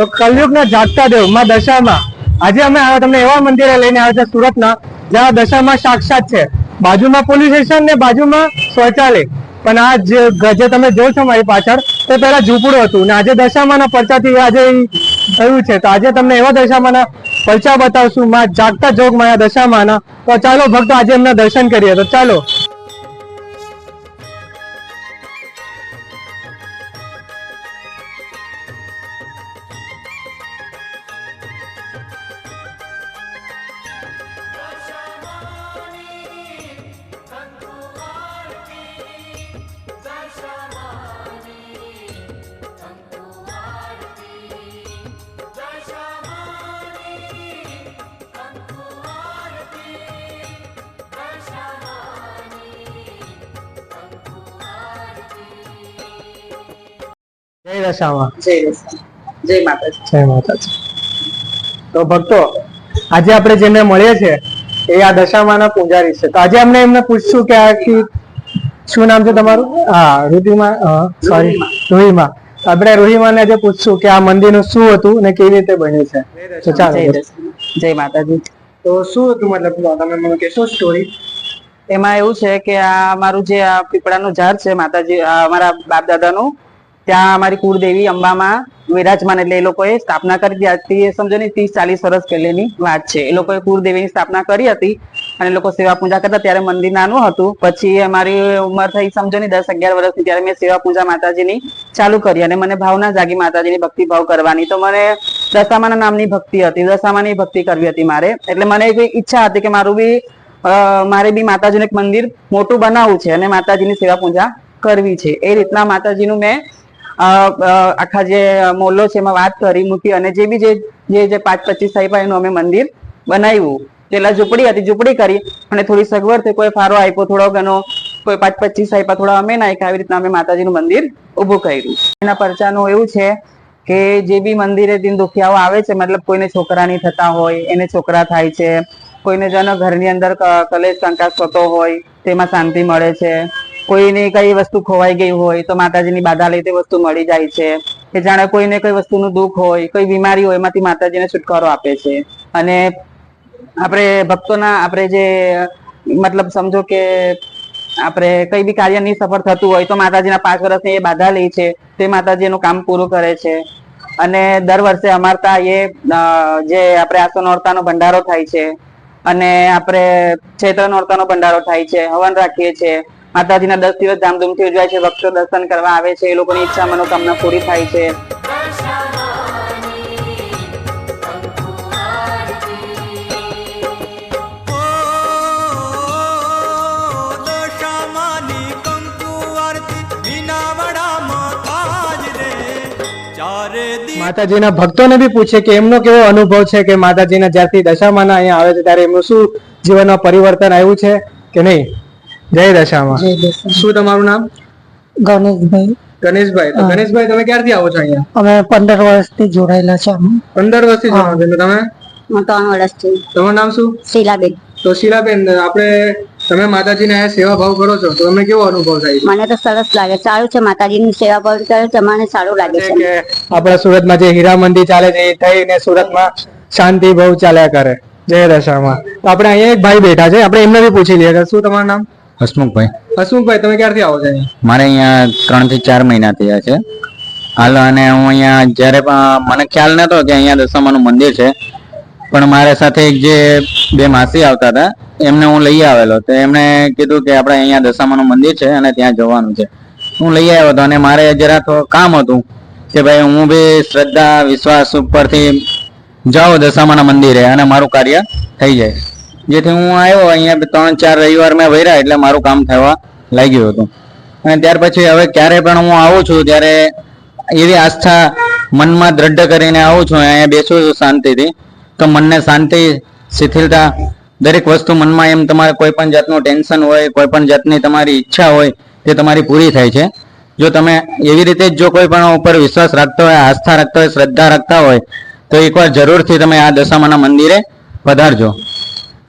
તો કલયુગના જાગતા દેવમાં દશામાં. આજે અમે તમને એવા મંદિરે લઈને આવ્યા છે, સુરતના, જ્યાં દશામાં સાક્ષાત છે. બાજુમાં પોલીસ સ્ટેશન ને બાજુમાં શૌચાલય. પણ આ જે જે તમે જોયો છો મારી પાછળ, તે પહેલા ઝૂંપડું હતું. ને આજે દશામાના પરચાથી આજે થયું છે. તો આજે તમને એવા દશામાના પરચા બતાવશું. માં જાગતા જોગ માયા દશામાના. તો ચાલો ભક્તો, આજે એમના દર્શન કરીએ. તો ચાલો. જય દશામાં જય જય માતાજી. જય માતાજી. તો ભક્તો આજે આપણે જેને મળીએ છે એ આ દશામાના પૂજારી છે. તો આજે અમને એમને પૂછશું કે આખી શું નામ છે તમારું? હા રુધિમા સોરી રોહિમા. આપણે રોહિમાને આજે પૂછશું કે આ મંદિરનું શું હતું ને કેવી રીતે બન્યું છે. તો ચાલો જય માતાજી. તો શું હતું મતલબ તમે મને કહેશો સ્ટોરી એમાં એવું છે કે આ અમારું જે આ પીપળાનું ઝાડ છે માતાજી અમારા બાપ દાદાનું ત્યાં અમારી કુળદેવી અંબામાં વિરાજમાન એટલે એ લોકોએ સ્થાપના કરી હતી. એ સમજો ને ત્રીસ ચાલીસ વર્ષ પહેલેની વાત છે. એ લોકોએ કુળદેવીની સ્થાપના કરી હતી અને લોકો સેવા પૂજા કરતા ત્યારે મંદિર નાનું હતું. પછી અમારી ઉંમર થઈ સમજો ને દસ અગિયાર વર્ષની ત્યારે મેં સેવા પૂજા માતાજીની ચાલુ કરી અને મને ભાવના જાગી માતાજીની ભક્તિ ભાવ કરવાની. તો મને દશામાના નામની ભક્તિ હતી. દશામાની ભક્તિ કરવી હતી મારે. એટલે મને એક ઈચ્છા હતી કે મારું બી મારે બી માતાજીનું એક મંદિર મોટું બનાવવું છે અને માતાજીની સેવા પૂજા કરવી છે. એ રીતના માતાજીનું મેં આખા જે મોલ્લો છે એમાં વાત કરી મૂકી અને જે બી જે જે પાંચ પચીસ સાહેબ એનું અમે મંદિર બનાવ્યું, પેલા ઝૂંપડી હતી, ઝૂંપડી કરી, અને થોડી સગવડ થઈ કોઈ ફારો આપ્યો, થોડો ઘણો, કોઈ પાંચ પચીસ આપ્યા થોડા અમે નાખ્યા આવી રીતના અમે માતાજીનું મંદિર ઊભું કર્યું. એના પરચાનું એવું છે કે જે બી મંદિરે દિન દુખિયાઓ આવે છે, મતલબ કોઈને છોકરા નહીં થતા હોય, એને છોકરા થાય છે, કોઈને જેનો ઘરની અંદર કલેશ શંકા થતો હોય, તેમાં શાંતિ મળે છે. કોઈની કઈ વસ્તુ ખોવાઈ ગઈ હોય તો માતાજીની બાધા લઈ તે વસ્તુ મળી જાય છે. કે જાણે કોઈને કઈ વસ્તુનું દુઃખ હોય, કોઈ બીમારી હોય, એમાંથી માતાજીને છુટકારો આપે છે. અને આપણે ભક્તોના, આપણે જે, મતલબ સમજો કે આપણે કઈ બી કાર્ય નહીં થતું હોય તો માતાજીના પાંચ વર્ષની એ બાધા લે છે, તે માતાજી એનું કામ પૂરું કરે છે. અને દર વર્ષે અમારતા એ જે આપણે આસો નોરતાનો ભંડારો થાય છે. અને આપણે ક્ષેત્ર નોરતાનો ભંડારો થાય છે, હવન રાખીએ છીએ. માતાજીના દસ દિવસ ધામધૂમથી ઉજવાય છે ભક્તો દર્શન કરવા આવે છે એ લોકોની ઈચ્છા મનોકામના પૂરી થાય છે. માતાજીના ભક્તોને બી પૂછે કે એમનો કેવો અનુભવ છે કે માતાજીના જ્યારથી દશામાના અહીંયા આવે છે ત્યારે એમનું શું જીવનમાં પરિવર્તન આવ્યું છે કે નહીં? જય દશામાં. શું તમારું નામ? ગણેશભાઈ. ગણેશભાઈ. તો ગણેશભાઈ તમે ક્યારથી આવો છો અહીંયા? અમે પંદર વર્ષથી જોડાયેલા છે અમે. પંદર વર્ષથી જોડાયેલા છો. તમે? હું ત્રણ વર્ષથી તમારું નામ શું? શીલાબેન. તો શીલાબેન આપણે તમે માતાજીને ને સેવા ભાવ કરો છો તો તમને કેવો અનુભવ થાય છે? મને તો સરસ લાગે. સારું છે માતાજીની સેવા ભાવ કરે છે મને સારું લાગે છે. કે આપણા સુરતમાં જે હીરા મંદિર ચાલે છે એ થઈને સુરતમાં શાંતિ ભાવ ચાલ્યા કરે. જય દશામાં. તો આપણે અહીંયા એક ભાઈ બેઠા છે આપણે એમને બી પૂછી લઈએ. શું તમારું નામ? હસમુખભાઈ. હસમુખભાઈ તમે ક્યારથી આવો છો મારે અહીંયા ત્રણથી ચાર મહિના થયા છે. હાલ અને હું અહીંયા જ્યારે પણ મને ખ્યાલ નતો કે અહીંયા દશામાનું મંદિર છે પણ મારા સાથે જે બે માસી આવતા હતા એમને હું લઈ આવેલો. તો એમણે કીધું કે આપણે અહીંયા દશામાનું મંદિર છે અને ત્યાં જવાનું છે. હું લઈ આવ્યો હતો અને મારે જરા કામ હતું કે ભાઈ હું બી શ્રદ્ધા વિશ્વાસ ઉપરથી જાઉં દશામાના મંદિરે અને મારું કાર્ય થઈ જાય. જેથી હું આવ્યો, અહીંયા ત્રણ ચાર રવિવાર મેં વૈરા એટલે મારું કામ થવા લાગ્યું હતું. અને ત્યાર પછી હવે ક્યારે પણ હું આવું છું, ત્યારે એવી આસ્થા મનમાં દ્રઢ કરીને આવું છું અહીંયા બેસું છું શાંતિથી. તો મનને શાંતિ, શિથિલતા, દરેક વસ્તુ મનમાં એમ તમારે કોઈ પણ જાતનું ટેન્શન હોય, કોઈ પણ જાતની તમારી ઈચ્છા હોય, તે તમારી પૂરી થાય છે. જો તમે એવી રીતે જ જો કોઈ પણ ઉપર વિશ્વાસ રાખતા હોય, આસ્થા રાખતા હોય, શ્રદ્ધા રાખતા હોય, તો એકવાર જરૂરથી તમે આ દશામાના મંદિરે પધારજો.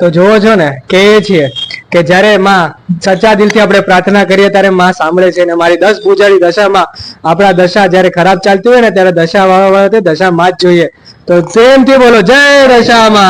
તો જોવો છો ને કે છીએ કે જ્યારે માં સચ્ચા દિલથી આપણે પ્રાર્થના કરીએ ત્યારે માં સાંભળે છે અને મારી દસ પૂજારી દશામાં આપણા દશા જ્યારે ખરાબ ચાલતી હોય ને ત્યારે દશા વાળા દશા માં જ જોઈએ. તો પ્રેમથી બોલો, જય દશામાં.